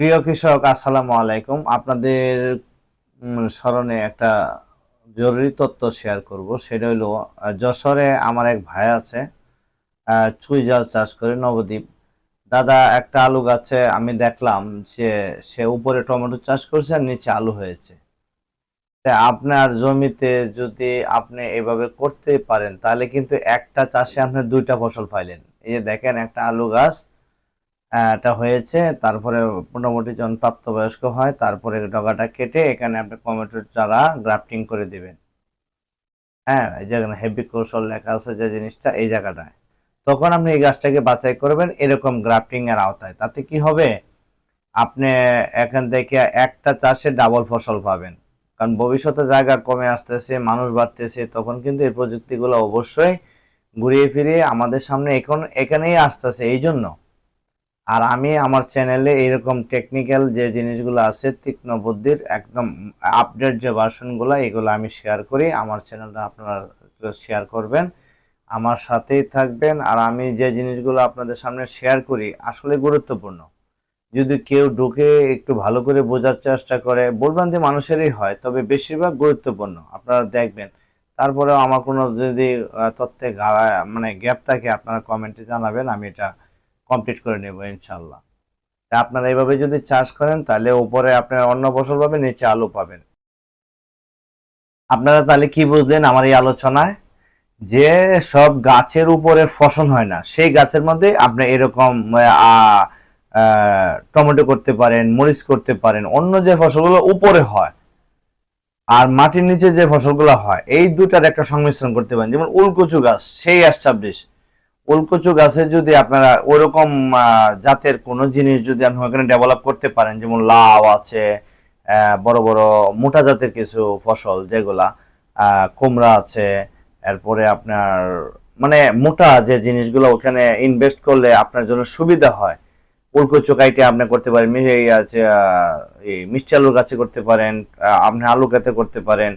প্রিয় কৃষক, আসসালামু আলাইকুম। আপনাদের স্মরণে একটা জরুরি তথ্য শেয়ার করব। সেটা হলো যশোরে আমার এক ভাই আছে চুই জাল চাষ করে নবদ্বীপ। দাদা, একটা আলু গাছে আমি দেখলাম সে সে উপরে টমেটো চাষ করছে আর নিচে আলু হয়েছে। তা আপনার জমিতে যদি আপনি এভাবে করতে পারেন, তাহলে কিন্তু একটা চাষে আপনি দুইটা ফসল পাইলেন। এই যে দেখেন, একটা আলু গাছ এটা হয়েছে। তারপরে মোটামুটি যখন প্রাপ্তবয়স্ক হয়, তারপরে ডগাটা কেটে এখানে আপনি টমেটোর চারা গ্রাফটিং করে দিবেন। হ্যাঁ এই যেখানে হেভি কৌশল লেখা আছে যে জিনিসটা এই জায়গাটায়। তখন আপনি এই গাছটাকে বাছাই করবেন এরকম গ্রাফটিং এর আওতায়। তাতে কি হবে? আপনি এখান থেকে একটা চাষে ডাবল ফসল পাবেন। কারণ ভবিষ্যতে জায়গা কমে আসতেছে, মানুষ বাড়তেছে, তখন কিন্তু এই প্রযুক্তিগুলো অবশ্যই ঘুরিয়ে ফিরিয়ে আমাদের সামনে এখন এখানেই আসতেছে। এই জন্য আর আমি আমার চ্যানেলে এরকম টেকনিক্যাল যে জিনিসগুলো আছে, তীক্ষ্ণ বুদ্ধির একদম আপডেট যে ভার্সনগুলো এগুলো আমি শেয়ার করি। আমার চ্যানেলটা আপনারা শেয়ার করবেন। আমার সাথেই থাকবেন। আর আমি যে জিনিসগুলো আপনাদের সামনে শেয়ার করি, আসলে গুরুত্বপূর্ণ। যদি কেউ ঢুকে একটু ভালো করে বোঝার চেষ্টা করে বলবেন যে মানুষেরই হয়, তবে বেশিরভাগ গুরুত্বপূর্ণ। আপনারা দেখবেন। তারপরেও আমার কোনো যদি তথ্যে মানে গ্যাপ থাকে, আপনারা কমেন্টে জানাবেন, আমি এটা কমপ্লিট করে নেব ইনশাল্লাহ তা আপনারা এইভাবে যদি চাষ করেন, তাহলে উপরে আপনার অন্য ফসল পাবেন, নিচে আলু পাবেন। আপনারা তাহলে কি বুঝলেন আমার এই আলোচনায়? যে সব গাছের উপরে ফসল হয় না, সেই গাছের মধ্যে আপনি এরকম টমেটো করতে পারেন, মরিচ করতে পারেন, অন্য যে ফসলগুলো উপরে হয়, আর মাটির নিচে যে ফসলগুলো হয়, এই দুটার একটা সংমিশ্রণ করতে পারেন। যেমন উলকচু গাছ, সেই এস্টাবলিশ উলকচু গাছে যদি আপনারা ওরকম জাতের কোনো জিনিস যদি আপনি ওখানে ডেভেলপ করতে পারেন, যেমন লাউ আছে বড় বড় মোটা জাতের কিছু ফসল যেগুলা কুমড়া আছে, এরপরে আপনার মানে মোটা যে জিনিসগুলো ওখানে ইনভেস্ট করলে আপনার জন্য সুবিধা হয়। উলকচু কাইটে আপনি করতে পারেন এই মিষ্টি আলুর গাছে করতে পারেন আপনি আলু খেতে করতে পারেন।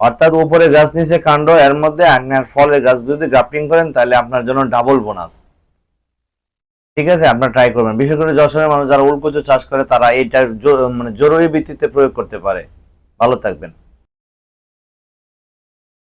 অর্থাৎ উপরে গাছ, নিচে কাণ্ড, এর মধ্যে আপনার ফলে গাছ যদি গ্রাফটিং করেন, তাহলে আপনার জন্য ডাবল বোনাস ঠিক আছে? আপনারা ট্রাই করবেন। বিশেষ করে যশোরের মানুষ যারা উলকচু চাষ করে, তারা এইটার মানে জরুরি ভিত্তিতে প্রয়োগ করতে পারে। ভালো থাকবেন।